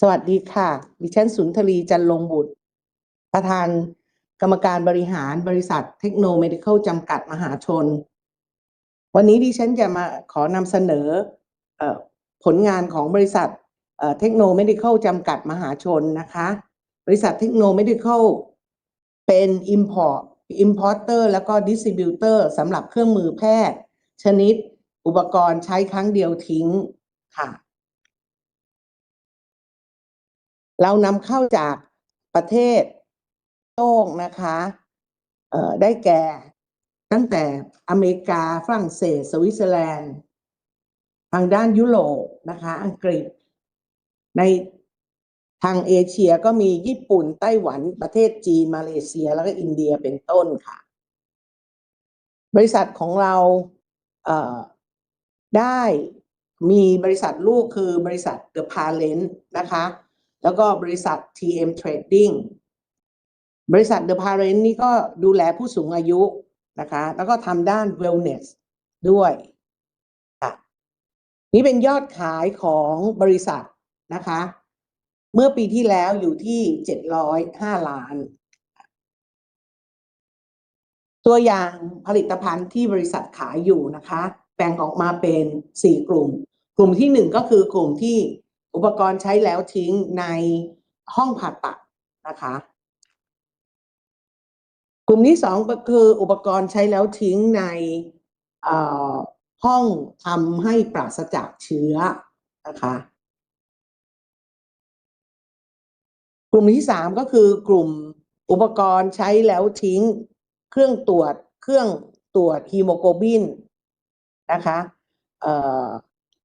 สวัสดีค่ะ ดิฉันสุนทรีจันลงบุตร ประธานกรรมการบริหารบริษัทเทคโนโลยีจำกัดมหาชน วันนี้ดิฉันจะมาขอนำเสนอผลงานของบริษัทเทคโนโลยีจำกัดมหาชนนะคะ บริษัทเทคโนโลยีเป็น Import Importer แล้วก็ Distributor สำหรับเครื่องมือแพทย์ ชนิดอุปกรณ์ใช้ครั้งเดียวทิ้งค่ะ เรานำเข้าจากประเทศโลกนะคะได้แก่ ตั้งแต่อเมริกาฝรั่งเศส สวิตเซอร์แลนด์ ทางด้านยุโรปนะคะ อังกฤษ ในทางเอเชียก็มีญี่ปุ่นไต้หวันประเทศจีน มาเลเซีย แล้วก็อินเดียเป็นต้นค่ะ บริษัทของเราเได้มีบริษัทลูกคือบริษัท The Parent นะคะ แล้วก็บริษัท TM Trading บริษัท The Parent นี่ก็ดูแลผู้สูงอายุนะคะ แล้วก็ทำด้าน Wellness ด้วยค่ะนี่เป็นยอดขายของบริษัทนะคะ เมื่อปีที่แล้วอยู่ที่ 705 ล้าน ตัวอย่างผลิตภัณฑ์ที่บริษัทขายอยู่นะคะ แบ่งออกมาเป็น 4 กลุ่ม กลุ่มที่ 1 ก็คือกลุ่มที่ อุปกรณ์ใช้แล้วทิ้งในห้องผ่าตัดนะคะ กลุ่มที่สองก็คืออุปกรณ์ใช้แล้วทิ้งในห้องทำให้ปราศจากเชื้อนะคะกลุ่มที่สามก็คือกลุ่มอุปกรณ์ใช้แล้วทิ้ง เครื่องตรวจเครื่องตรวจฮีโมโกลบินนะคะ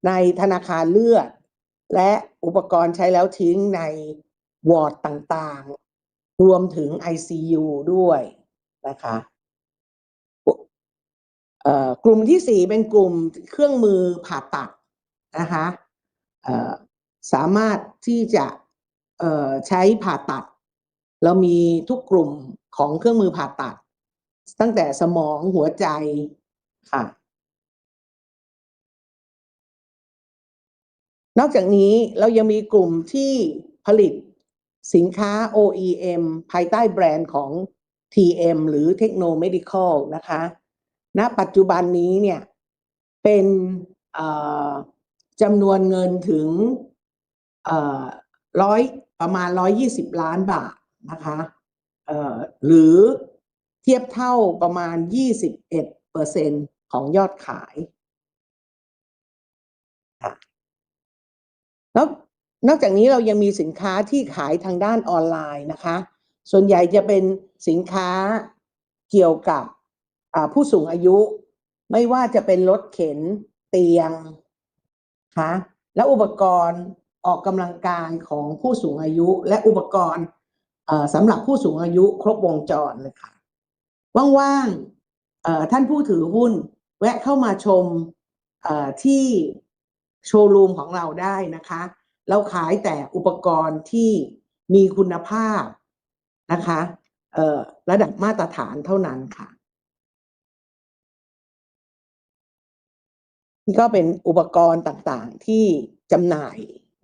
ในธนาคารเลือด และอุปกรณ์ใช้แล้วทิ้งในวอร์ดต่างๆ รวมถึง ICU ด้วยนะคะกลุ่มที่สี่เป็นกลุ่มเครื่องมือผ่าตัดนะคะสามารถที่จะใช้ผ่าตัด เรามีทุกกลุ่มของเครื่องมือผ่าตัด ตั้งแต่สมองหัวใจค่ะ นอกจากนี้เรายังมีกลุ่มที่ผลิตสินค้า OEM ภายใต้แบรนด์ของ TM หรือ Techno Medical นะคะณปัจจุบันนี้เนี่ยเป็นจำนวนเงินถึงร้อยประมาณ120ล้านบาทนะคะหรือเทียบเท่าประมาณ21เปอร์เซ็นของยอดขาย แล้วนอกจากนี้เรายังมีสินค้าที่ขายทางด้านออนไลน์นะคะ ส่วนใหญ่จะเป็นสินค้าเกี่ยวกับผู้สูงอายุ ไม่ว่าจะเป็นรถเข็นเตียงคะและอุปกรณ์ออกกำลังกายของผู้สูงอายุ และอุปกรณ์สำหรับผู้สูงอายุครบวงจรเลยค่ะว่างๆท่านผู้ถือหุ้น แวะเข้ามาชมที่ โชว์รูมของเราได้นะคะ เราขายแต่อุปกรณ์ที่มีคุณภาพนะคะระดับมาตรฐานเท่านั้นค่ะ นี่ก็เป็นอุปกรณ์ต่างๆที่จำหน่าย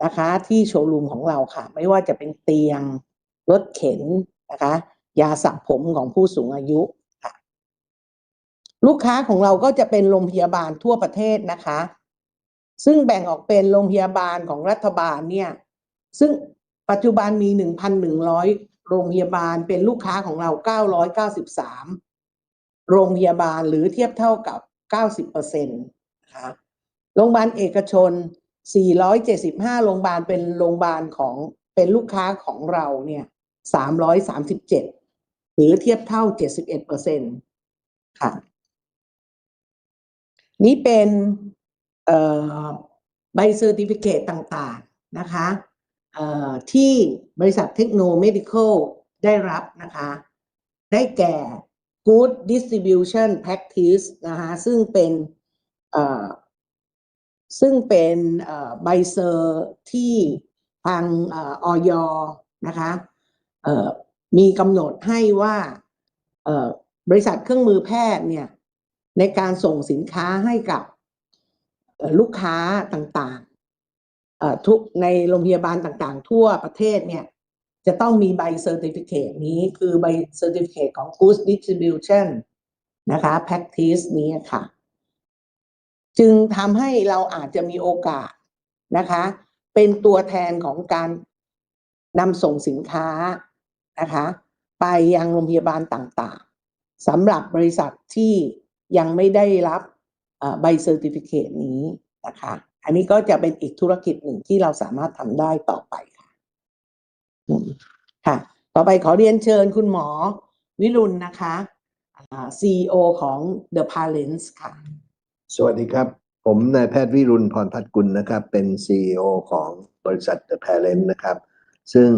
นะคะ ที่โชว์รูมของเราค่ะ ไม่ว่าจะเป็นเตียงรถเข็นนะคะ ยาสระผมของผู้สูงอายุค่ะ ลูกค้าของเราก็จะเป็นโรงพยาบาลทั่วประเทศนะคะ ซึ่งแบ่งออกเป็นโรงพยาบาลของรัฐบาลเนี่ยซึ่งปัจจุบันมี 1,100 โรงพยาบาลเป็นลูกค้าของเรา 993 โรงพยาบาลหรือเทียบเท่ากับ 90%นะคะโรงพยาบาลเอกชน 475 โรงพยาบาลเป็นโรงพยาบาลของเป็นลูกค้าของเราเนี่ย 337 หรือเทียบเท่า 71%ค่ะ นี่เป็น ใบเซอร์ติฟิเคตต่างๆนะคะที่บริษัทเทคโนโลยีได้รับนะคะ ได้แก่ Good Distribution Practice นะคะซึ่งเป็นซึ่งเป็นใบเซอร์ที่ทางออยนะคะมีกำหนดให้ว่าบริษัทเครื่องมือแพทย์เนี่ยในการส่งสินค้าให้กับ ลูกค้าต่างเอ่อทุกในโรงพยาบาลต่างๆ ทั่วประเทศเนี่ยจะต้องมีใบเซอร์ติฟิเคตนี้คือใบเซอร์ติฟิเคตของ Good Distribution นะคะ practice นี้ค่ะ จึงทำให้เราอาจจะมีโอกาสนะคะ เป็นตัวแทนของการนำส่งสินค้านะคะ ไปยังโรงพยาบาลต่างๆสำหรับบริษัทที่ยังไม่ได้รับ ใบเซอร์ติฟิเคตนี้นะคะ อันนี้ก็จะเป็นอีกธุรกิจหนึ่งที่เราสามารถทำได้ต่อไปค่ะค่ะ ต่อไปขอเรียนเชิญคุณหมอวิรุณนะคะอ่า CEO ของ The Parents ค่ะ สวัสดีครับ ผมนายแพทย์วิรุณพรพัฒกุลนะครับ เป็น CEO ของบริษัท The Parent นะครับ ซึ่ง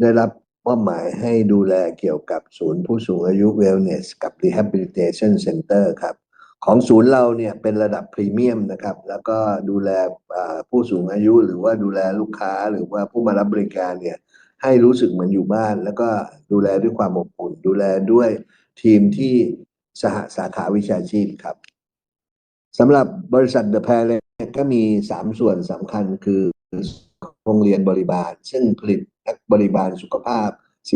ได้รับมอบหมายให้ดูแลเกี่ยวกับศูนย์ผู้สูงอายุ Wellness กับ Rehabilitation Center ครับ ของศูนย์เราเนี่ยเป็นระดับพรีเมียมนะครับ แล้วก็ดูแลผู้สูงอายุหรือว่าดูแลลูกค้าหรือว่าผู้มารับบริการเนี่ยให้รู้สึกเหมือนอยู่บ้าน แล้วก็ดูแลด้วยความอบอุ่น ดูแลด้วยทีมที่สหสาขาวิชาชีพครับสำหรับบริษัท The Parent เนี่ยก็มี 3 ส่วนสำคัญคือโรงเรียนบริบาล ซึ่งผลิตนักบริบาลสุขภาพ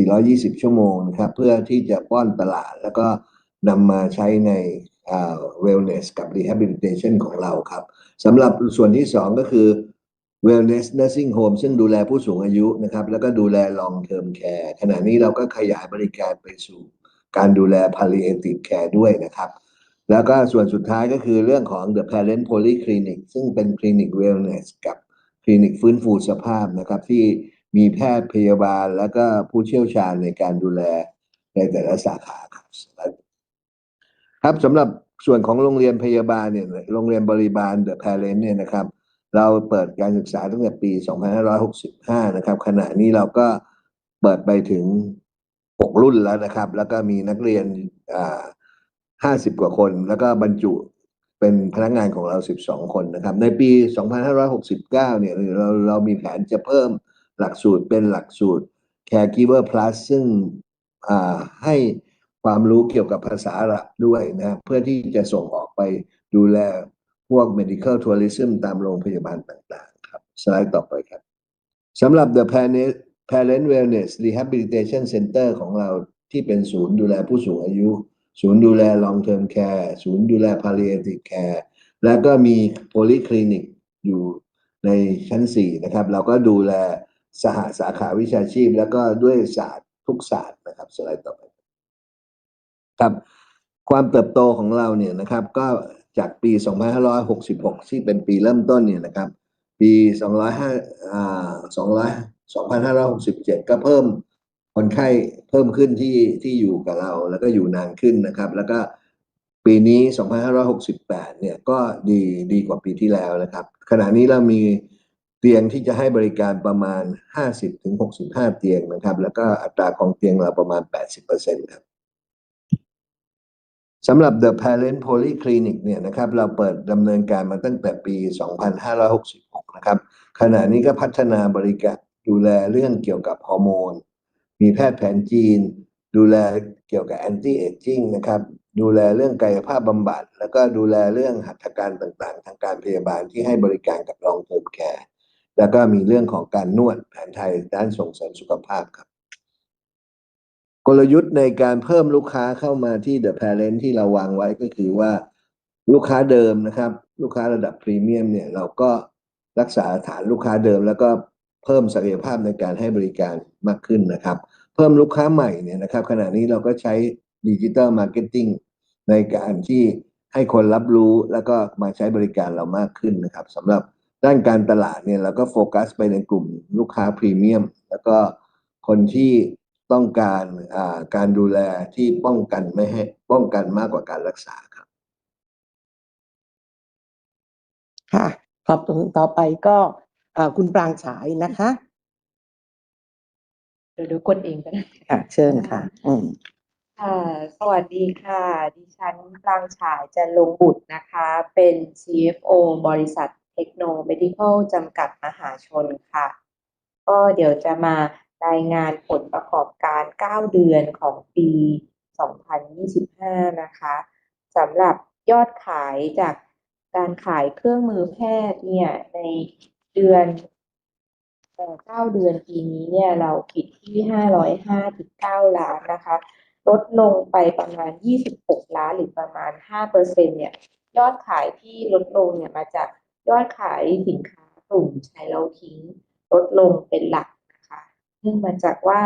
420 ชั่วโมงนะครับ เพื่อที่จะป้อนตลาดแล้วก็นำมาใช้ใน wellness กับ rehabilitation ของเราครับสำหรับส่วนที่2ก็คือ wellness nursing home ซึ่งดูแลผู้สูงอายุนะครับ แล้วก็ดูแล long term care ขณะนี้เราก็ขยายบริการไปสู่การดูแล palliative care ด้วยนะครับ แล้วก็ส่วนสุดท้ายก็คือเรื่องของ The Parent Polyclinic ซึ่งเป็นคลินิก Wellness กับคลินิกฟื้นฟูสภาพนะครับ ที่มีแพทย์พยาบาล แล้วก็ผู้เชี่ยวชาญในการดูแลในแต่ละสาขาครับ ครับสำหรับส่วนของโรงเรียนพยาบาลเนี่ยโรงเรียนบริบาล The Parent เนี่ยนะครับ เราเปิดการศึกษาตั้งแต่ปี 2565 นะครับ ขณะนี้เราก็เปิดไปถึง 6 รุ่นแล้วนะครับ แล้วก็มีนักเรียนอ่าห้าสิบกว่าคน แล้วก็บรรจุเป็นพนักงานของเราสิบสองคนนะครับ ในปี 2569 เนี่ยเราเรามีแผนจะเพิ่มหลักสูตรเป็นหลักสูตร Caregiver Plus ซึ่งให้ ความรู้เกี่ยวกับภาษาอาหรับด้วยนะเพื่อที่จะส่งออกไปดูแลพวก medical tourism ตามโรงพยาบาลต่างๆครับสไลด์ต่อไปครับสำหรับ The Parent Parent Wellness Rehabilitation Center ของเราที่เป็นศูนย์ดูแลผู้สูงอายุ ศูนย์ดูแล long term care ศูนย์ดูแล palliative care แล้วก็มี polyclinic อยู่ในชั้น 4 นะครับ เราก็ดูแลสหสาขาวิชาชีพ แล้วก็ด้วยศาสตร์ทุกศาสตร์นะครับสไลด์ต่อไป ครับ ความเติบโตของเราเนี่ยนะครับ ก็จากปี 2566 ที่เป็นปีเริ่มต้นเนี่ยนะครับ ปี 205อ่า200 2567 ก็เพิ่มคนไข้เพิ่มขึ้นที่ที่อยู่กับเรา แล้วก็อยู่นานขึ้นนะครับ แล้วก็ปีนี้ 2568 เนี่ยก็ดีดีกว่าปีที่แล้วนะครับ ขณะนี้เรามีเตียงที่จะให้บริการประมาณ 50-65 เตียงนะครับ แล้วก็อัตราของเตียงเราประมาณ 80%ครับ สำหรับ The Parent Polyclinic เนี่ยนะครับเราเปิดดำเนินการมาตั้งแต่ปี 2566 นะครับ ขณะนี้ก็พัฒนาบริการดูแลเรื่องเกี่ยวกับฮอร์โมน มีแพทย์แผนจีน ดูแลเกี่ยวกับ anti aging นะครับ ดูแลเรื่องกายภาพบำบัด แล้วก็ดูแลเรื่องหัตถการต่างๆ ทางการพยาบาลที่ให้บริการกับ long term care แล้วก็มีเรื่องของการนวดแผนไทยด้านส่งเสริมสุขภาพครับ กลยุทธ์ในการเพิ่มลูกค้าเข้ามาที่ The Parent ที่เราวางไว้ก็คือว่าลูกค้าเดิมนะครับ ลูกค้าระดับพรีเมียมเนี่ยเราก็รักษาฐานลูกค้าเดิม แล้วก็เพิ่มศักยภาพในการให้บริการมากขึ้นนะครับ เพิ่มลูกค้าใหม่เนี่ยนะครับ ขณะนี้เราก็ใช้ดิจิ t a ลมาร์เก็ตติ้งในการที่ให้คนรับรู้แล้วก็มาใช้บริการเรามากขึ้นนะครับสำหรับด้านการตลาดเนี่ยเราก็โฟกัสไปในกลุ่มลูกค้าพรีเมียมแล้วก็คนที่ ต้องการอ่าการดูแลที่ป้องกันไม่ให้ป้องกันมากกว่าการรักษาครับ ค่ะ ขอบคุณต่อไปก็เอ่อคุณปรางฉายนะคะเดี๋ยวเดี๋ยวกดเองก็ได้ค่ะ เชิญค่ะ อืมค่ะสวัสดีค่ะ ดิฉันปรางฉายจันลงบุตรนะคะ เป็น CFO บริษัทเทคโนเมดิคอลจำกัดมหาชนค่ะ ก็เดี๋ยวจะมา รายงานผลประกอบการ 9 เดือนของปี 2025 นะคะสำหรับยอดขายจากการขายเครื่องมือแพทย์เนี่ยในเดือนเอ่อเก้าเดือนปีนี้เนี่ยเราปิดที่ห้าร้อยห้าจุดเก้าล้านนะคะ ลดลงไปประมาณยี่สิบหกล้านหรือประมาณห้าเนเนี่ยยอดขายที่ลดลงเนี่ยมาจากยอดขายสินค้ากลุ่มใช้แล้วทิ้ง ลดลงเป็นหลัก นื่องมาจากว่า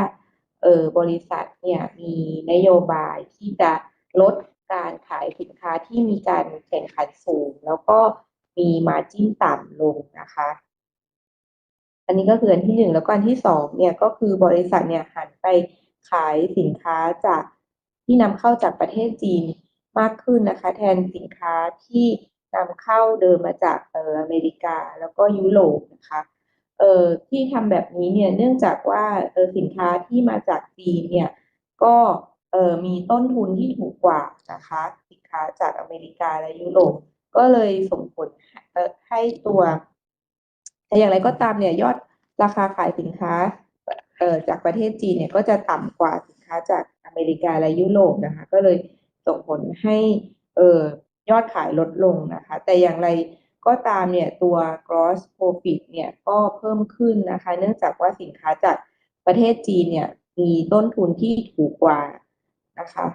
เออบริษัทเนี่ยมีนโยบายที่จะลดการขายสินค้าที่มีการแข่งขันสูง แล้วก็มีมาจิ้นต่ำลงนะคะ อันนี้ก็คืออันที่หนึ่งแล้วก็อันที่สองเนี่ยก็คือบริษัทเนี่ยหันไปขายสินค้าจากที่นำเข้าจากประเทศจีนมากขึ้นนะคะ แทนสินค้าที่นำเข้าเดิมมาจากเอออเมริกาแล้วก็ยุโรปนะคะ เอ่อที่ทำแบบนี้เนี่ยเนื่องจากว่าเออสินค้าที่มาจากจีนเนี่ยก็เออมีต้นทุนที่ถูกกว่านะคะสินค้าจากอเมริกาและยุโรปก็เลยส่งผลเอ่อให้ตัวแต่อย่างไรก็ตามเนี่ยยอดราคาขายสินค้าเอ่อจากประเทศจีนเนี่ยก็จะต่ำกว่าสินค้าจากอเมริกาและยุโรปนะคะ ก็เลยส่งผลให้เอ่อยอดขายลดลงนะคะ แต่อย่างไร ก็ตามเนี่ยตัว gross profit เนี่ยก็เพิ่มขึ้นนะคะ เนื่องจากว่าสินค้าจากประเทศจีนเนี่ยมีต้นทุนที่ถูกกว่านะคะ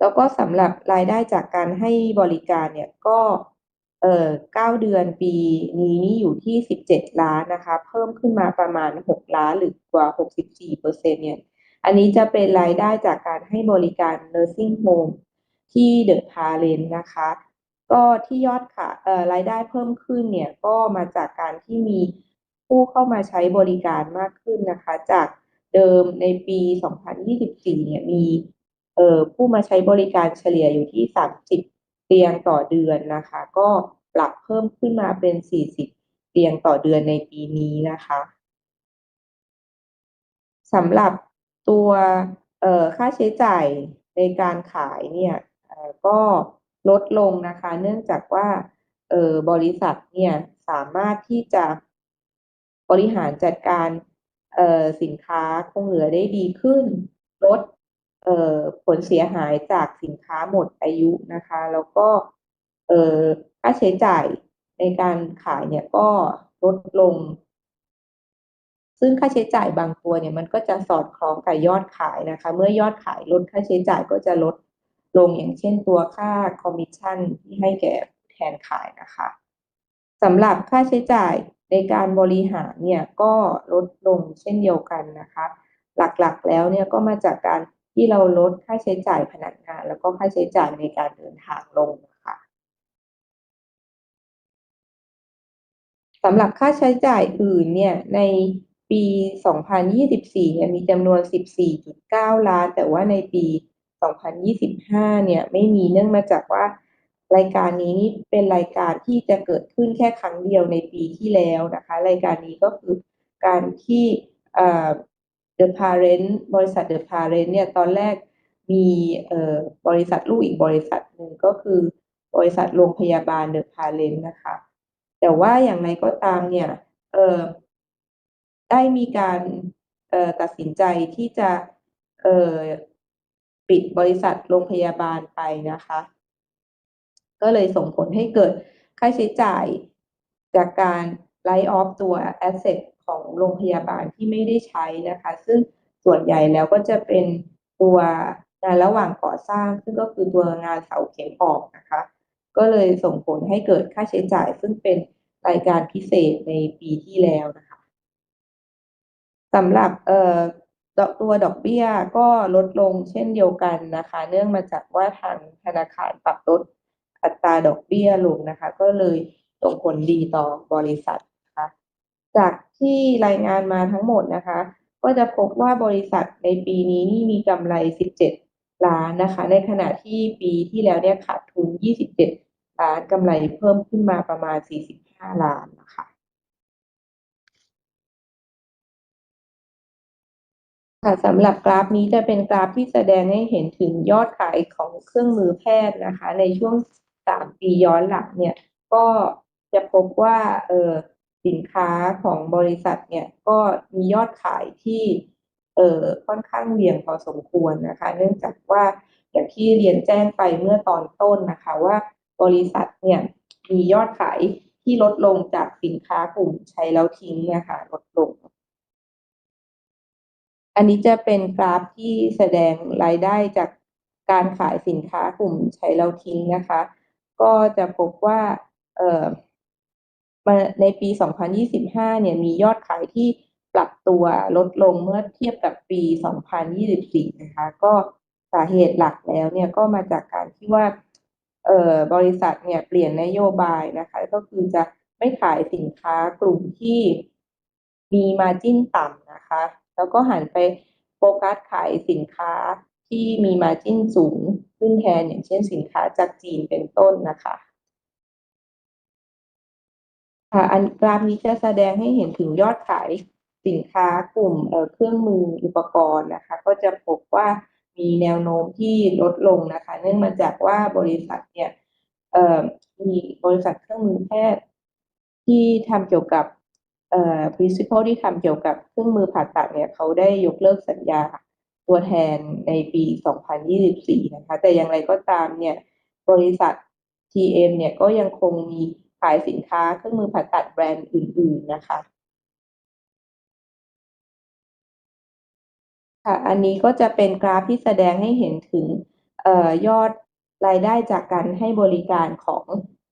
แล้วก็สำหรับรายได้จากการให้บริการเนี่ยก็เอ่อเก้าเดือนปีนี้นี่อยู่ที่สิบเจ็ดล้านนะคะ เพิ่มขึ้นมาประมาณหกล้านหรือกว่าหกสิบสี่เปอร์เซ็นต์เนี่ย อันนี้จะเป็นรายได้จากการให้บริการ nursing home ที่เดอะพาเลนนะคะ ก็ที่ยอดค่ะรายได้เพิ่มขึ้นเนี่ยก็มาจากการที่มีผู้เข้ามาใช้บริการมากขึ้นนะคะ จากเดิมในปี 2024 เนี่ยมีผู้มาใช้บริการเฉลี่ยอยู่ที่ 30 เตียงต่อเดือนนะคะ ก็ปรับเพิ่มขึ้นมาเป็น 40 เตียงต่อเดือนในปีนี้นะคะสำหรับตัวค่าใช้จ่ายในการขายเนี่ยก็ ลดลงนะคะ เนื่องจากว่าเออบริษัทเนี่ยสามารถที่จะบริหารจัดการเออสินค้าคงเหลือได้ดีขึ้น ลดเออผลเสียหายจากสินค้าหมดอายุนะคะ แล้วก็เออค่าใช้จ่ายในการขายเนี่ยก็ลดลง ซึ่งค่าใช้จ่ายบางตัวเนี่ยมันก็จะสอดคล้องกับยอดขายนะคะ เมื่อยอดขายลดค่าใช้จ่ายก็จะลด ลงอย่างเช่นตัวค่าคอมมิชชั่นที่ให้แก่แทนขายนะคะสำหรับค่าใช้จ่ายในการบริหารเนี่ยก็ลดลงเช่นเดียวกันนะคะ หลักๆแล้วเนี่ยก็มาจากการที่เราลดค่าใช้จ่ายพนักงาน แล้วก็ค่าใช้จ่ายในการเดินทางลงนะคะสำหรับค่าใช้จ่ายอื่นเนี่ยในปี 2024เนี่ยมีจำนวน 14.9 ล้าน แต่ว่าในปี 2025 เนี่ยไม่มีเนื่องมาจากว่ารายการนี้นี่เป็นรายการที่จะเกิดขึ้นแค่ครั้งเดียวในปีที่แล้วนะคะ รายการนี้ก็คือการที่เอ่อ The Parent บริษัท The Parent เนี่ยตอนแรกมีบริษัทลูกอีกบริษัทหนึ่งก็คือบริษัทโรงพยาบาล The Parent นะคะ แต่ว่าอย่างไรก็ตามเนี่ยได้มีการตัดสินใจที่จะ ปิดบริษัทโรงพยาบาลไปนะคะ ก็เลยส่งผลให้เกิดค่าใช้จ่ายจากการไลฟ์ออฟตัวแอสเซทของโรงพยาบาลที่ไม่ได้ใช้นะคะ ซึ่งส่วนใหญ่แล้วก็จะเป็นตัวงานระหว่างก่อสร้าง ซึ่งก็คือตัวงานเสาเข็มออกนะคะ ก็เลยส่งผลให้เกิดค่าใช้จ่าย ซึ่งเป็นรายการพิเศษในปีที่แล้วนะคะสำหรับเอ่อ ตัวดอกเบี้ยก็ลดลงเช่นเดียวกันนะคะ เนื่องมาจากว่าทางธนาคารปรับลดอัตราดอกเบี้ยลงนะคะ ก็เลยส่งผลดีต่อบริษัทนะคะจากที่รายงานมาทั้งหมดนะคะ ก็จะพบว่าบริษัทในปีนี้นี่มีกำไร 17 ล้านนะคะ ในขณะที่ปีที่แล้วเนี่ยขาดทุน 27 ล้านกำไรเพิ่มขึ้นมาประมาณ 45 ล้านนะคะ ค่ะสำหรับกราฟนี้จะเป็นกราฟที่แสดงให้เห็นถึงยอดขายของเครื่องมือแพทย์นะคะ ในช่วง 3 ปีย้อนหลังเนี่ย ก็จะพบว่าเออสินค้าของบริษัทเนี่ยก็มียอดขายที่เออค่อนข้างเหวี่ยงพอสมควรนะคะ เนื่องจากว่าอย่างที่เรียนแจ้งไปเมื่อตอนต้นนะคะว่าบริษัทเนี่ยมียอดขายที่ที่ลดลงจากสินค้ากลุ่มใช้แล้วทิ้งเนี่ยค่ะลดลง อันนี้จะเป็นกราฟที่แสดงรายได้จากการขายสินค้ากลุ่มใช้แล้วทิ้งนะคะ ก็จะพบว่าเอ่อมาในปี 2025 เนี่ยมียอดขายที่ปรับตัวลดลงเมื่อเทียบกับปี 2024 นะคะ ก็สาเหตุหลักแล้วเนี่ยก็มาจากการที่ว่าเอ่อบริษัทเนี่ยเปลี่ยนนโยบายนะคะ ก็คือจะไม่ขายสินค้ากลุ่มที่มีมาจิ้นต่ำนะคะ แล้วก็หันไปโฟกัสขายสินค้าที่มีมาจิ้นสูงขึ้นแทนอย่างเช่นสินค้าจากจีนเป็นต้นนะคะค่ะอันกราฟนี้จะแสดงให้เห็นถึงยอดขายสินค้ากลุ่มเเครื่องมืออุปกรณ์นะคะ ก็จะพบว่ามีแนวโน้มที่ลดลงนะคะ เนื่องมาจากว่าบริษัทเนี่ยมีบริษัทเครื่องมือแพทย์ที่ทำเกี่ยวกับ principal ที่ทำเกี่ยวกับเครื่องมือผ่าตัดเนี่ยเขาได้ยกเลิกสัญญาตัวแทนในปี 2024 นะคะ แต่อย่างไรก็ตามเนี่ยบริษัท TM เนี่ยก็ยังคงมีขายสินค้าเครื่องมือผ่าตัดแบรนด์อื่น ๆ นะคะค่ะอันนี้ก็จะเป็นกราฟที่แสดงให้เห็นถึงออยอดรายได้จากการให้บริการของ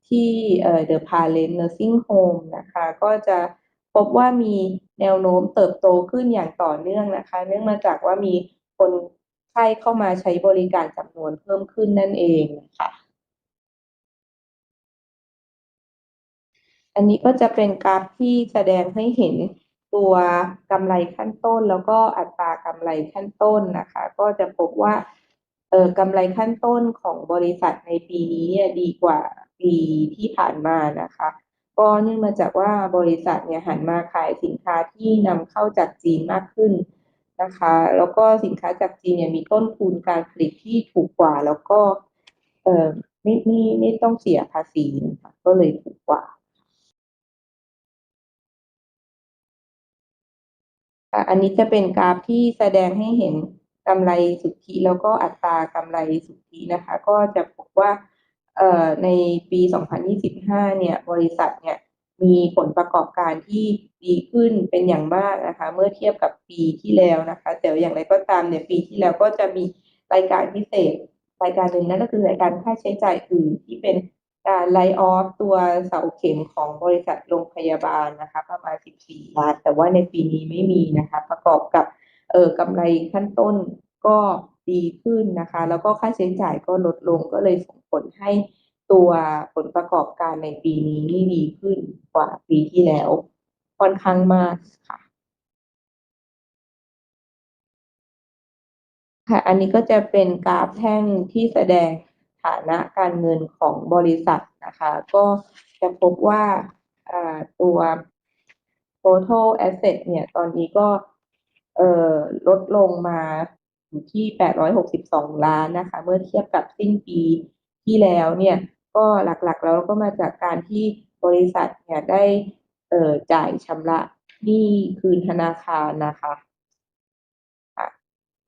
ที่เอ่อ The Parent Nursing Home นะคะ ก็จะ พบว่ามีแนวโน้มเติบโตขึ้นอย่างต่อเนื่องนะคะ เนื่องมาจากว่ามีคนไข้เข้ามาใช้บริการจำนวนเพิ่มขึ้นนั่นเองนะคะอันนี้ก็จะเป็นกราฟที่แสดงให้เห็นตัวกำไรขั้นต้น แล้วก็อัตรากำไรขั้นต้นนะคะ ก็จะพบว่าเอ่อกำไรขั้นต้นของบริษัทในปีนี้เนี่ยดีกว่าปีที่ผ่านมานะคะ ก็เนื่องมาจากว่าบริษัทเนี่ยหันมาขายสินค้าที่นำเข้าจากจีนมากขึ้นนะคะ แล้วก็สินค้าจากจีนเนี่ยมีต้นทุนการผลิตที่ถูกกว่า แล้วก็เอ่อไม่ไม่ไม่ต้องเสียภาษีนะคะก็เลยถูกกว่าอันนี้จะเป็นกราฟที่แสดงให้เห็นกำไรสุทธิแล้วก็อัตรากำไรสุทธินะคะ ก็จะพบว่า ในปี 2025 เนี่ย บริษัทเนี่ยมีผลประกอบการที่ดีขึ้นเป็นอย่างมากนะคะ เมื่อเทียบกับปีที่แล้วนะคะ แต่อย่างไรก็ตามเนี่ยปีที่แล้วก็จะมีรายการพิเศษ รายการหนึ่งนั่นก็คือรายการค่าใช้จ่ายอื่นที่เป็นการไลออฟตัวเสาเข็มของบริษัทโรงพยาบาลนะคะ ประมาณ 14 ล้าน แต่ว่าในปีนี้ไม่มีนะคะ ประกอบกับเอ่อกำไรขั้นต้นก็ ดีขึ้นนะคะ แล้วก็ค่าใช้จ่ายก็ลดลงก็เลยส่งผลให้ตัวผลประกอบการในปีนี้นี่ดีขึ้นกว่าปีที่แล้ว ค่อนข้างมากค่ะค่ะ อันนี้ก็จะเป็นกราฟแท่งที่แสดงฐานะการเงินของบริษัทนะคะ ก็จะพบว่าตัว total asset เนี่ย ตอนนี้ก็ลดลงมา อยู่ที่ 862 ล้านนะคะ เมื่อเทียบกับสิ้นปีที่แล้วเนี่ย ก็หลักๆ แล้วก็มาจากการที่บริษัทเนี่ยได้เอ่อจ่ายชำระหนี้คืนธนาคารนะคะ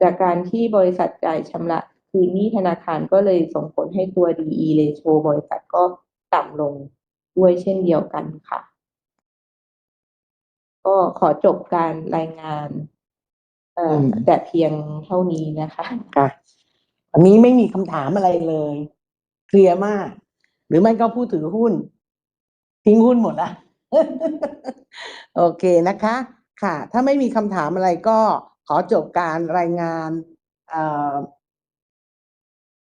จากการที่บริษัทจ่ายชำระคืนหนี้ธนาคารก็เลยส่งผลให้ตัว DE ratio บริษัทก็ต่ำลงด้วยเช่นเดียวกันค่ะ ก็ขอจบการรายงาน แต่เพียงเท่านี้นะคะค่ะวันนี้ไม่มีคำถามอะไรเลย เคลียร์มาก หรือไม่ก็ผู้ถือหุ้น ทิ้งหุ้นหมดละโอเคนะคะ ค่ะ ถ้าไม่มีคำถามอะไรก็ขอจบการรายงานเอ่อ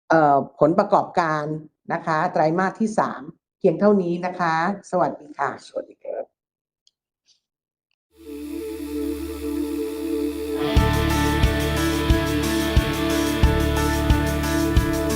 เอ่อผลประกอบการนะคะ ไตรมาสที่สามเพียงเท่านี้นะคะ สวัสดีค่ะ สวัสดีครับ